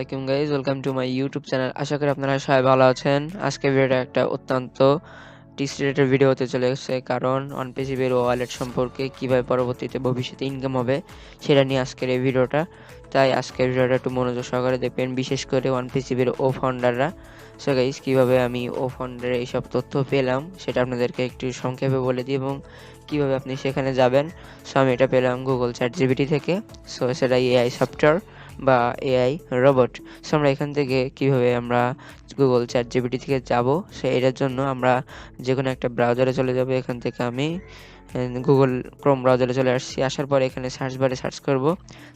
আলাইকুম guys welcome to my YouTube channel আশা করি আপনারা সবাই ভালো আছেন। আজকে ভিডিওটা একটা অত্যন্ত টিস ভিডিও হতে চলে এসেছে কারণ অনপেসিভের ওয়ালেট সম্পর্কে কীভাবে পরবর্তীতে ভবিষ্যতে ইনকাম হবে সেটা নিয়ে আজকের এই ভিডিওটা তাই আজকের ভিডিওটা একটু মনোযোগ সহকারে দেখবেন, বিশেষ করে ওয়ানপিসিভের ও ফাউন্ডাররা সো গাইজ কীভাবে আমি ও ফাউন্ডারের এইসব তথ্য পেলাম সেটা আপনাদেরকে একটু সংক্ষেপে বলে দিই এবং কীভাবে আপনি সেখানে যাবেন। সো আমি এটা পেলাম গুগল চ্যাট জিবিটি থেকে সো সেটা এআই সফটওয়্যার বা এআই রোবট সো আমরা এখান থেকে কীভাবে আমরা গুগল চ্যাট জিবিটি থেকে যাব, সে এটার জন্য আমরা যে কোনো একটা ব্রাউজারে চলে যাব। এখান থেকে আমি গুগল ক্রোম ব্রাউজারে চলে আসছি। আসার পর এখানে সার্চ বারে সার্চ করব।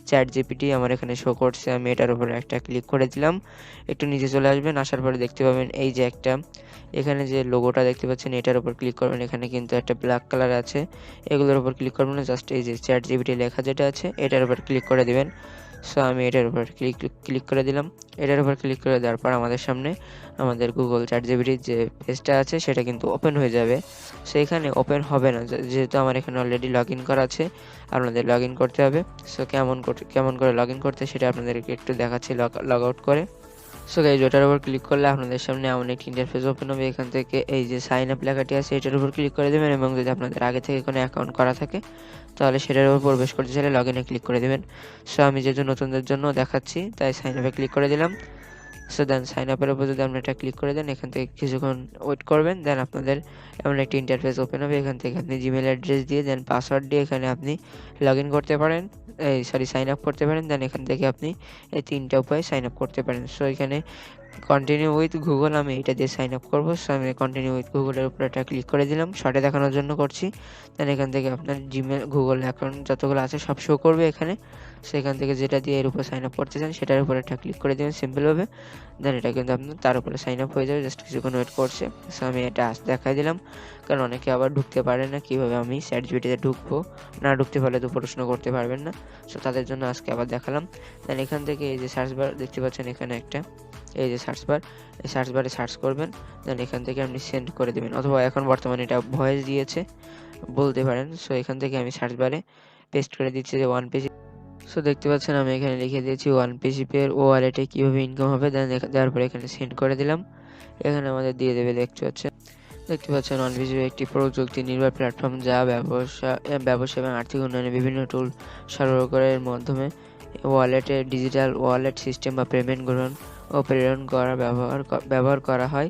চ্যাট জিপিটি আমার এখানে শো করছে। আমি এটার উপরে একটা ক্লিক করে দিলাম। একটু নিচে চলে আসবেন। আসার পরে দেখতে পাবেন এই যে একটা, এখানে যে লোগোটা দেখতে পাচ্ছেন, এটার উপর ক্লিক করবেন। এখানে কিন্তু একটা ব্ল্যাক কালার আছে। এগুলোর উপর ক্লিক করবেন। জাস্ট এই যে চ্যাট জিপিটি লেখা যেটা আছে, এটার উপর ক্লিক করে দিবেন। সো আমি এটার উপর ক্লিক ক্লিক করে দিলাম। এটার উপর ক্লিক করে দেওয়ার পর আমাদের সামনে আমাদের গুগল চ্যাট জিবিটির যে পেজটা আছে, সেটা কিন্তু ওপেন হয়ে যাবে। সো এখানে ওপেন হবে না। যেহেতু আমার এখানে অলরেডি লগ ইন করা আছে, আপনাদের লগ ইন করতে হবে। সো কেমন কেমন করে লগ ইন করতে সেটা আপনাদেরকে একটু দেখাচ্ছি লগ আউট করে। সো গাইজ ওটার উপর ক্লিক করলে আপনাদের সামনে এমন একটি ইন্টারফেস ওপেন হবে। এখান থেকে এই যে সাইন আপ লেখাটি আছে, এটার উপর ক্লিক করে দেবেন এবং যদি আপনাদের আগে থেকে কোনো অ্যাকাউন্ট করা থাকে, তাহলে সেটার উপর প্রবেশ করতে চাইলে লগ ইনে ক্লিক করে দেবেন। সো আমি যেহেতু নতুনদের জন্য দেখাচ্ছি, তাই সাইন আপে ক্লিক করে দিলাম। সো দেন সাইন আপের উপর যদি আপনি এটা ক্লিক করে দেন, এখান থেকে কিছুক্ষণ ওয়েট করবেন দেন আপনাদের এমন একটি ইন্টারফেস ওপেন হবে। এখান থেকে আপনি জিমেল অ্যাড্রেস দিয়ে দেন পাসওয়ার্ড দিয়ে এখানে আপনি লগ করতে পারেন। এই সরি সাইন আপ করতে পারেন। দেন এখান থেকে আপনি এই তিনটা উপায়ে সাইন আপ করতে পারেন। সো এখানে কন্টিনিউ উইথ গুগল আমি এটা দিয়ে সাইন আপ করব। সো আমি কন্টিনিউ উইথ গুগলের উপর একটা ক্লিক করে দিলাম। শর্টে দেখানোর জন্য করছি। দেন এখান থেকে আপনার জিমেল গুগল অ্যাকাউন্ট যতগুলো আছে সব শো করবে এখানে। সেখান থেকে যেটা দিয়ে এর উপর সাইন আপ করতে চান, সেটার উপর একটা ক্লিক করে দেবেন সিম্পলভাবে দেন এটা কিন্তু আপনার তার উপরে সাইন আপ হয়ে যাবে জাস্ট কিছুক্ষণ ওয়েট করছে। সো আমি এটা দেখাই দিলাম। কারণ অনেকে আবার ঢুকতে পারে না, কীভাবে আমি স্যাট জিবিটিতে ঢুকবো? না ঢুকতে পারলে তো প্রশ্ন করতে পারবেন না। সো তাদের জন্য আজকে আবার দেখালাম। দেন এখান থেকে এই যে সার্চ বার দেখতে পাচ্ছেন এখানে একটা। এই যে সার্চ বার এই সার্চ বারে সার্চ করবেন দেন এখান থেকে আপনি সেন্ড করে দেবেন। অথবা এখন বর্তমানে এটা ভয়েস দিয়েছে, বলতে পারেন। সো এখান থেকে আমি সার্চ বারে পেস্ট করে দিচ্ছি যে ওয়ান পেজ সো দেখতে পাচ্ছেন আমি এখানে লিখে দিয়েছি ওয়ান পেজি পের ও ওয়ালেটে কীভাবে ইনকাম হবে দেন দেওয়ার পরে এখানে সেন্ড করে দিলাম। এখানে আমাদের দিয়ে দেবে দেখতে পাচ্ছেন। দেখতে পাচ্ছেন ওয়ান পেজি একটি প্রযুক্তি নির্ভর প্ল্যাটফর্ম যা ব্যবসা ব্যবসা এবং আর্থিক উন্নয়নে বিভিন্ন টুল সরবরাহ করার মাধ্যমে ওয়ালেটে ডিজিটাল ওয়ালেট সিস্টেম বা পেমেন্ট গ্রহণ ও প্রেরণ করা ব্যবহার ব্যবহার করা হয়।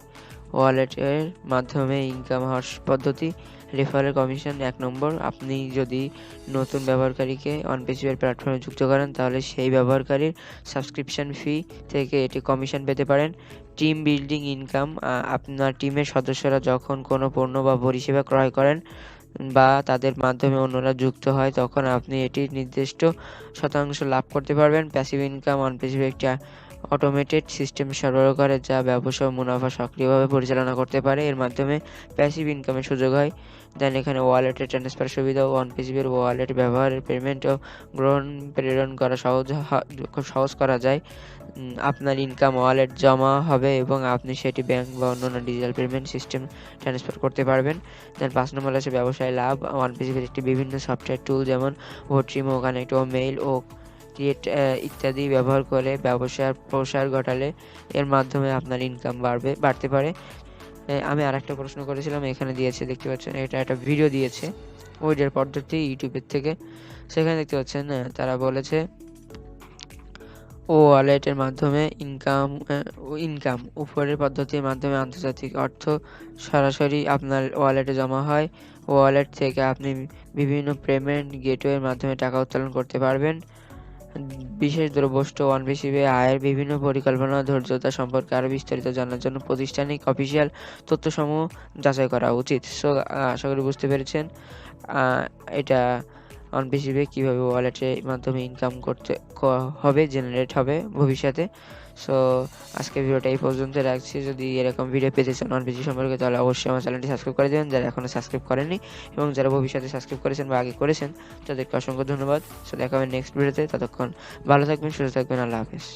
ওয়ালেটের মাধ্যমে ইনকাম হওয়ার পদ্ধতি রেফারেল কমিশন এক নম্বর। আপনি যদি নতুন ব্যবহারকারীকে অনপেসিভের প্ল্যাটফর্মে যুক্ত করেন, তাহলে সেই ব্যবহারকারীর সাবস্ক্রিপশন ফি থেকে এটি কমিশন পেতে পারেন। টিম বিল্ডিং ইনকাম আপনার টিমের সদস্যরা যখন কোনো পণ্য বা পরিষেবা ক্রয় করেন বা তাদের মাধ্যমে অন্যরা যুক্ত হয়, তখন আপনি এটি নির্দিষ্ট শতাংশ লাভ করতে পারবেন। প্যাসিভ ইনকাম অন প্যাসিভ একটি অটোমেটেড সিস্টেম সরবরাহ করে, যা ব্যবসা মুনাফা সক্রিয়ভাবে পরিচালনা করতে পারে। এর মাধ্যমে প্যাসিভ ইনকামের সুযোগ হয়। দেন এখানে ওয়ালেটের ট্রান্সফার সুবিধা ও অনপেসিভের ওয়ালেট ব্যবহারের পেমেন্ট ও গ্রহণ, প্রেরণ করা সহজ খুব সহজ করা যায়। আপনার ইনকাম ওয়ালেট জমা হবে এবং আপনি সেটি ব্যাংক বা অন্যান্য ডিজিটাল পেমেন্ট সিস্টেম ট্রান্সফার করতে পারবেন। দেন পাঁচ নম্বর আছে ব্যবসায় লাভ। ওয়ানপেসিভের একটি বিভিন্ন সফটওয়্যার টুল যেমন ভোট্রিমো কানেক্ট ও মেইল ও ক্রিয়েট ইত্যাদি ব্যবহার করে ব্যবসার প্রসার ঘটালে এর মাধ্যমে আপনার ইনকাম বাড়বে, বাড়তে পারে। আমি আর একটা প্রশ্ন করেছিলাম, এখানে দিয়েছে, দেখতে পাচ্ছেন, এটা একটা ভিডিও দিয়েছে, ওইটার পদ্ধতি ইউটিউবের থেকে। সেখানে দেখতে পাচ্ছেন তারা বলেছে, ও ওয়ালেটের মাধ্যমে ইনকাম ইনকাম উপরের পদ্ধতির মাধ্যমে আন্তর্জাতিক অর্থ সরাসরি আপনার ওয়ালেটে জমা হয়। ওয়ালেট থেকে আপনি বিভিন্ন পেমেন্ট গেটওয়ের মাধ্যমে টাকা উত্তোলন করতে পারবেন। বিশেষ দ্রবষ্ট ওয়ান হিসেবে আয়ের বিভিন্ন পরিকল্পনা ধৈর্যতা সম্পর্কে আরও বিস্তারিত জানার জন্য প্রতিষ্ঠানিক অফিসিয়াল তথ্যসমূহ যাচাই করা উচিত। সো, আশা করি বুঝতে পেরেছেন। এটা হিসেবে কীভাবে ওয়ালেটের মাধ্যমে ইনকাম করতে হবে জেনারেট হবে ভবিষ্যতে। সো আজকে ভিডিওটা এই পর্যন্ত রাখছি। যদি এরকম ভিডিও পেতে চান নন বেশি সম্পর্কে, তাহলে অবশ্যই আমার চ্যানেলটি সাবস্ক্রাইব করে দেবেন। যারা এখনও সাবস্ক্রাইব করেনি এবং যারা ভবিষ্যতে সাবস্ক্রাইব করেছেন বা আগে করেছেন, তাদেরকে অসংখ্য ধন্যবাদ। সো দেখা হবে নেক্সট ভিডিওতে ততক্ষণ ভালো থাকবেন, সুস্থ থাকবেন। আল্লাহ হাফিজ।